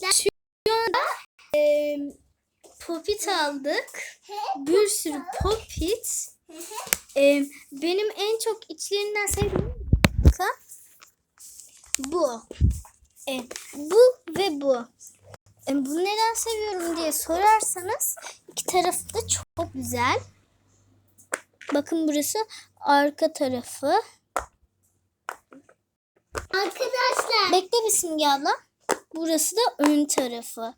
arkadaşlar şu anda e, popit aldık. Bir sürü popit. E, benim en çok içlerinden sevdiğim bu. E, bu ve bu. E, bu neden seviyorum diye sorarsanız iki tarafı da çok güzel. Bakın burası arka tarafı. Arkadaşlar Bekle bir Simge abla. Burası da ön tarafı.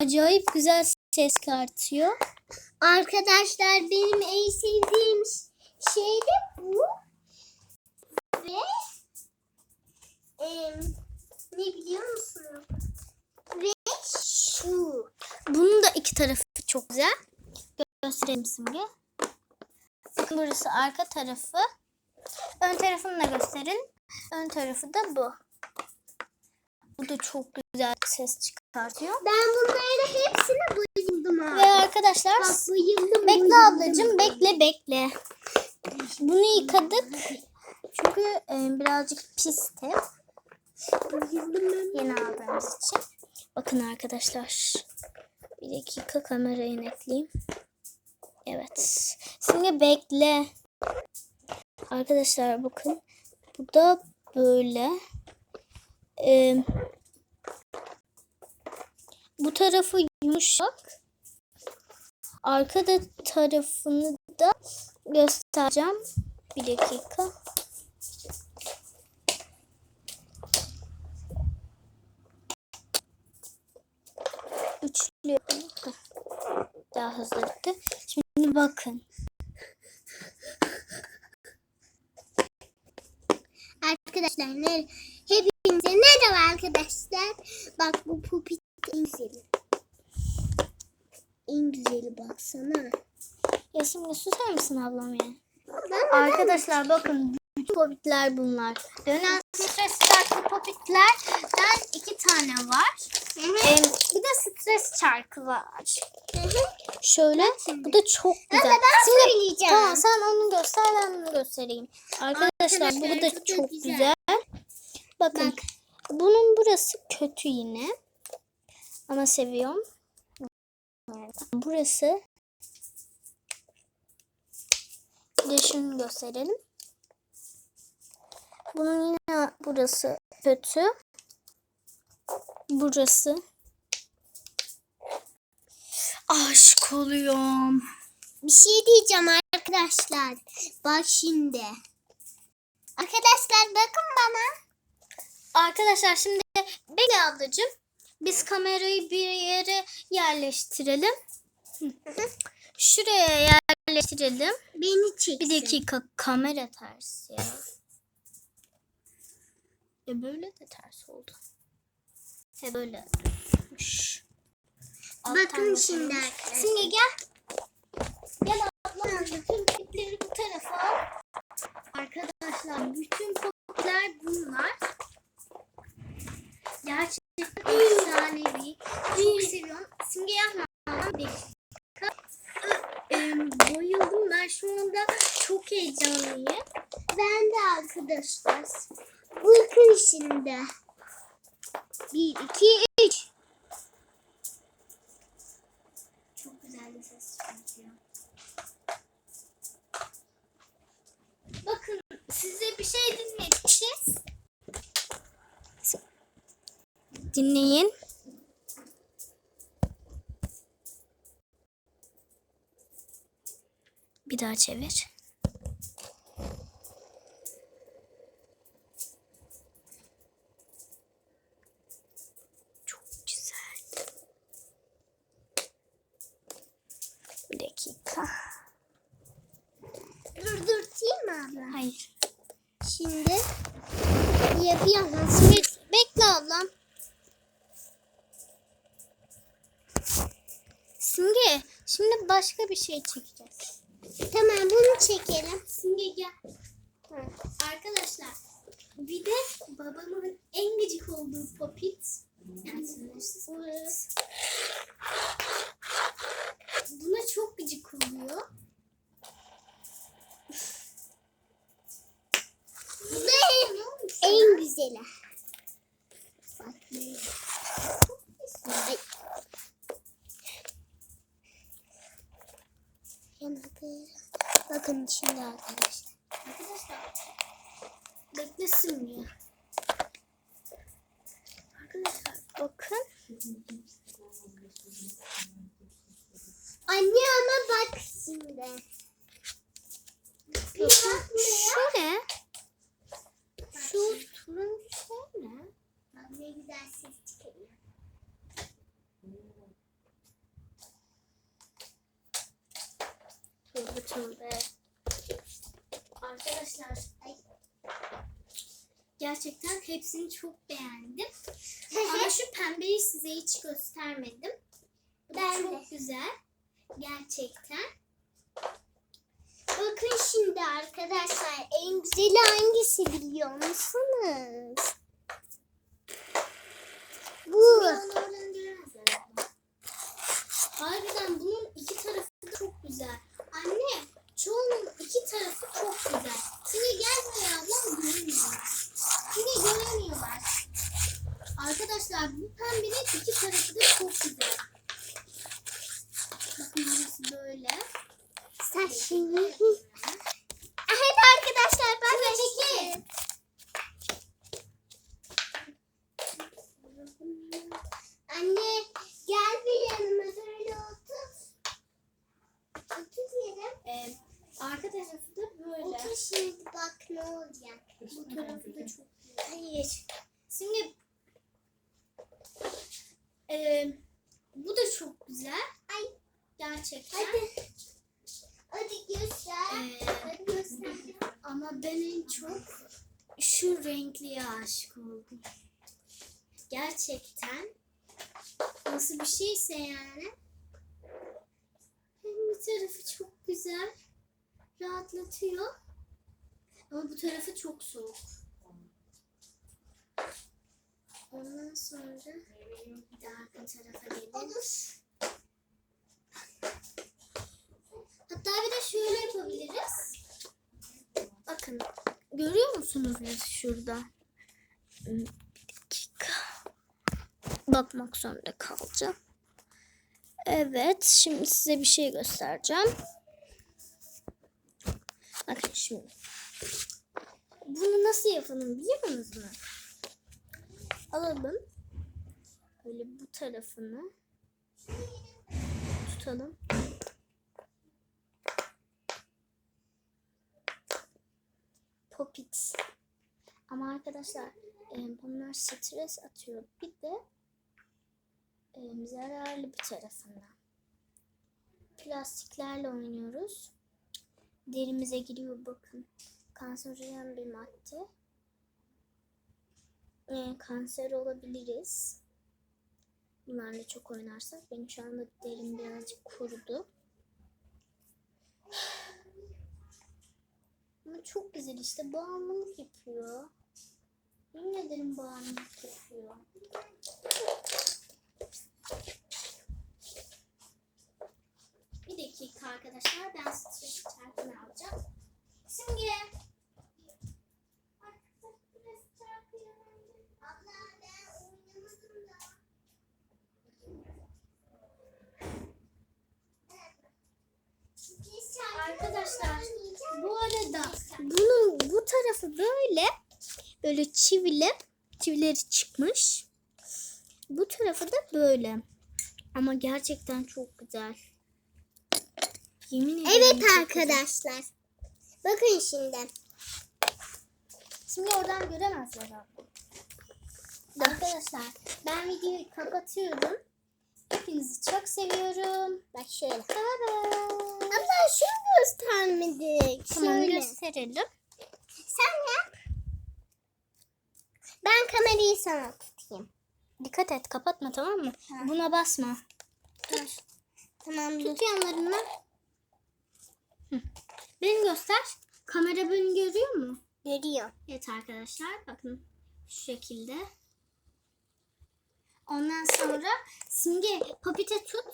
Acayip güzel ses çıkartıyor. arkadaşlar benim en sevdiğim şey de bu. Ve em, ne biliyor musunuz? Ve şu. Bunun da iki tarafı çok güzel. Göstereyim Simge. Bakın burası arka tarafı. Ön tarafını da gösterin. Ön tarafı da bu. Bu da çok güzel ses çıkartıyor. Ben bunların hepsine bayıldım ha. Ve arkadaşlar Bak bayıldım. bekle bayıldım. ablacığım bekle bekle. Bunu yıkadık. Çünkü e, birazcık pisti. Yeni aldığımız için. Bakın arkadaşlar. Bir dakika kamerayı netleyeyim. Evet. Şimdi bekle. Arkadaşlar bakın. Bu da böyle. Ee, bu tarafı yumuşak. Arkada tarafını da göstereceğim. Bir dakika. Üçlü. Daha hızlı gitti. Şimdi bakın. Arkadaşlar ne, hepinize merhaba arkadaşlar. Bak bu pupit en güzeli. Baksana. Yasemin susar mısın ablam ya? Ben Arkadaşlar bakın bütün popitler bunlar. Dönen stres çarkı popitlerden iki tane var. Ee, bir de stres çarkı var. Şöyle bu da çok güzel. ben Şimdi- söyleyeceğim. Tamam sen onu göster ben bunu göstereyim. Arkadaşlar, Arkadaşlar, bu da çok çok, güzel. güzel. Bakın Bak. bunun burası kötü yine. Ama seviyorum. Burası bir de şunu gösterelim. Bunun yine burası kötü. Burası aşık oluyorum. Bir şey diyeceğim arkadaşlar. Bak şimdi. Arkadaşlar bakın bana. Arkadaşlar şimdi Bela ablacığım biz kamerayı bir yere yerleştirelim. Şuraya yerleştirelim. Beni çeksin. Bir dakika kamera ters ya. Ya böyle de ters oldu. He böyle durmuş. Bakın şimdi arkadaşlar. Simge gel. Gel ablam. Bütün popitleri bu tarafa al. Arkadaşlar bütün popitler bunlar. Gerçekten efsanevi. Çok seviyorum. Simge yapma. Bir. Em, Bayıldım ben şu anda çok heyecanlıyım. Ben de arkadaşlar. Bakın şimdi. Bir, iki, üç. Çok güzel bir ses çıkartıyor. Bakın size bir şey dinleteceğiz. Dinleyin. Bir daha çevir. Çok güzel. Bir dakika. Durdurtayım mı abla? Hayır. Şimdi yapıyorum. Bekle ablam. Simge, şimdi başka bir şey çekeceğiz. Tamam bunu çekelim. Simge gel. Arkadaşlar, bir de babamın en gıcık olduğu popit. Yani. Buna çok gıcık oluyor. Bu da en güzeli. Bak, şimdi arkadaşlar. Arkadaşlar beklesin ya. Arkadaşlar bakın. Anne ama bak şimdi. Bakın şu ne? Şu turuncu şey ne? Ne güzel ses çıkıyor. Tövbe tövbe. Arkadaşlar Ay. gerçekten hepsini çok beğendim. Ama şu pembeyi size hiç göstermedim. Bu Ben çok de. güzel. Gerçekten. Bakın şimdi arkadaşlar en güzeli hangisi biliyor musunuz? Bu. Onu oradan göremezler abla. Harbiden bunun iki tarafı da çok güzel. Anne çoğunun iki tarafı çok güzel. Şimdi gel buraya ablam göremiyor. Şimdi göremiyorlar. Arkadaşlar bu pembenin iki tarafı da çok güzel. Bakın burası böyle. Sen şimdi. Evet arkadaşlar ben de çekeyim. Anne gel bir yanıma şöyle otur. Otur yerim. Ee, arka tarafı da böyle. Otur şimdi bak ne olacak. Bu tarafı da çok güzel. Hayır. Şimdi e, bu da çok güzel. Ay. Gerçekten. Hadi. Hadi göster. Ee, göster. Ama ben en çok şu renkliye aşık oldum. Gerçekten nasıl bir şeyse yani. Hem bir tarafı çok güzel. Rahatlatıyor. Ama bu tarafı çok soğuk. Ondan sonra bir de arka tarafa gelin. Hatta bir de şöyle yapabiliriz. Bakın görüyor musunuz biz şurada? Bir dakika. Bakmak zorunda kalacağım. Evet şimdi size bir şey göstereceğim. Bakın şimdi. Bunu nasıl yapalım biliyor musunuz? Alalım. Böyle bu tarafını tutalım. Popit. Ama arkadaşlar e, bunlar stres atıyor. Bir de e, zararlı bir tarafından. Plastiklerle oynuyoruz. Derimize giriyor bakın. Kanserojen bir madde. E, kanser olabiliriz. Bunlarla çok oynarsak. Benim şu anda derim birazcık kurudu. Ama çok güzel işte bağımlılık yapıyor. Yemin ederim bağımlılık yapıyor. Bir dakika arkadaşlar ben stres çarkını alacağım. Simge. Abla ben oynamadım da. Arkadaşlar bu arada bunun bu tarafı böyle böyle çivili çivileri çıkmış. Bu tarafı da böyle. Ama gerçekten çok güzel. Yemin ederim Evet çok güzel. arkadaşlar. Bakın şimdi. Şimdi oradan göremezler abi. Arkadaşlar ben videoyu kapatıyorum. Hepinizi çok seviyorum. Bak şöyle. Bye. Abla şunu göstermedik. Tamam Şöyle. gösterelim. Sen yap. Ben kamerayı sana tutayım. Dikkat et kapatma tamam mı? Buna basma. Dur. Tamam. Tut yanlarından. Beni göster. Kamera beni görüyor mu? Görüyor. Evet arkadaşlar bakın şu şekilde. Ondan sonra Simge popite tut.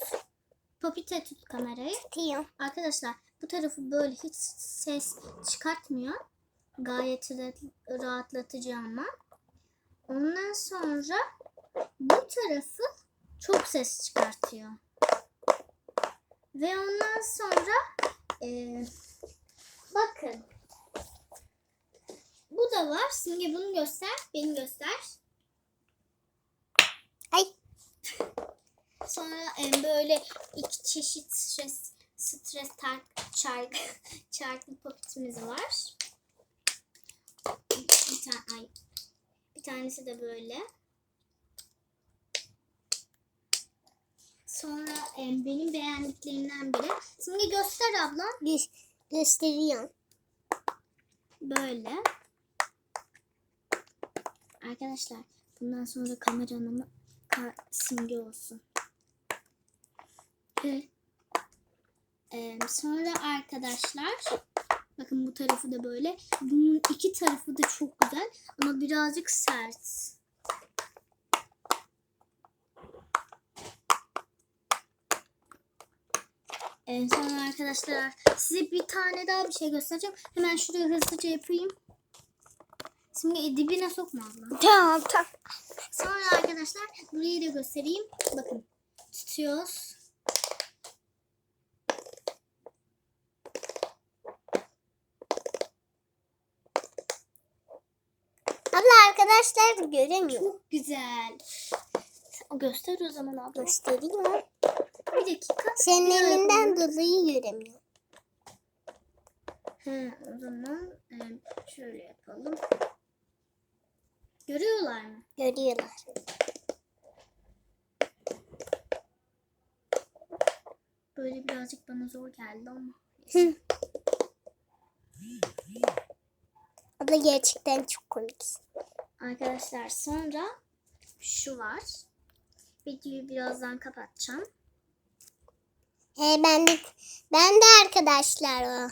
Popite tut kamerayı. Tutuyor. Arkadaşlar bu tarafı böyle hiç ses çıkartmıyor. Gayet ra- rahatlatıcı ama. Ondan sonra bu tarafı çok ses çıkartıyor. Ve ondan sonra e, Bakın. Bu da var. Simge bunu göster. Beni göster. Ay. Sonra e, böyle iki çeşit stres, stres tar, çark, çarklı popitimiz var. Bir tane ay. Bir tanesi de böyle. Sonra e, benim beğendiklerimden biri. Simge göster abla. Gö- gösteriyorum. Böyle. Arkadaşlar bundan sonra kameranın ka- simge olsun. Ee, sonra arkadaşlar bakın bu tarafı da böyle. Bunun iki tarafı da çok güzel ama birazcık sert. Ee, sonra arkadaşlar size bir tane daha bir şey göstereceğim. Hemen şuraya hızlıca yapayım. Şimdi dibine sokma abla. Tamam tamam. Sonra arkadaşlar burayı da göstereyim. Bakın tutuyoruz. Abla arkadaşlar göremiyor. Çok güzel. Göster o zaman abla. Göstereyim. Bir dakika. Senin Bir elinden dolayı göremiyor. Hı, o zaman şöyle yapalım. Görüyorlar mı? Görüyorlar. Böyle birazcık bana zor geldi ama. Hı. Abla gerçekten çok komik. Arkadaşlar sonra şu var. Videoyu birazdan kapatacağım. He ben de ben de arkadaşlar o.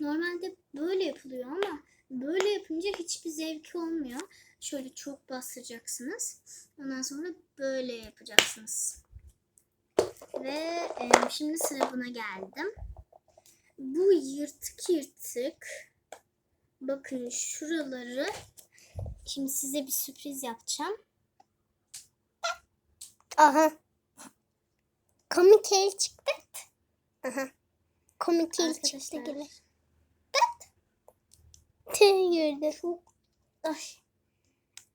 Normalde böyle yapılıyor ama böyle yapınca hiçbir zevki olmuyor. Şöyle çok bastıracaksınız. Ondan sonra böyle yapacaksınız. Ve e, şimdi sıra buna geldim. Bu yırtık yırtık. Bakın şuraları. Şimdi size bir sürpriz yapacağım. Aha. Komik el çıktı. Aha. Komik el çıktı yine. Tüh gördüm. Ay,